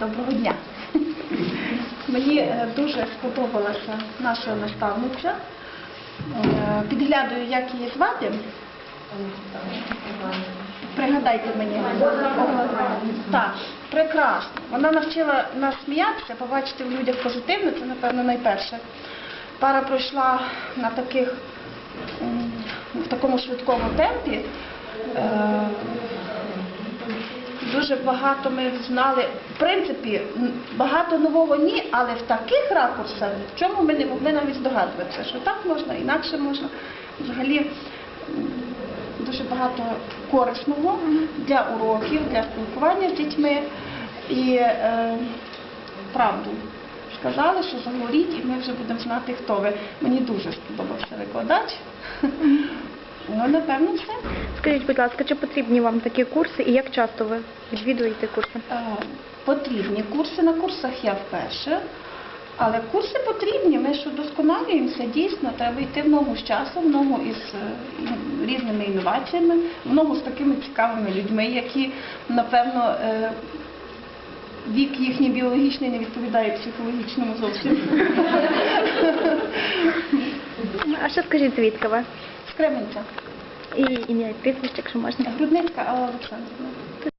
доброго дня. Мені е, дуже сподобалася наша наставниця. Е, Підглядую, як її звати. Пригадайте мені. Так, прекрасно. Вона навчила нас сміятися, побачити в людях позитивне, це, напевно, найперше. Пара пройшла на таких, в такому швидкому темпі. Дуже багато ми знали, в принципі, багато нового ні, але в таких ракурсах, в чому ми не могли навіть здогадуватися, що так можна, інакше можна. Взагалі дуже багато корисного для уроків, для спілкування з дітьми. І е, правду сказали, що заговоріть, і ми вже будемо знати, хто ви. Мені дуже сподобався викладач. Ну, напевно, все. Скажіть, будь ласка, чи потрібні вам такі курси і як часто ви відвідуєте курси? Е, Потрібні курси на курсах я вперше, але курси потрібні. Ми ж удосконалюємося дійсно. Треба йти в ногу з часом, в ногу із е, різними інноваціями, в ногу з такими цікавими людьми, які напевно. е, Вік їхній біологічний не відповідає психологічному зовсім. А ще скажіть, звідки ви? З Кременця. І ім'я і прізвище, якщо можна. Грудницька Алла Олександрівна.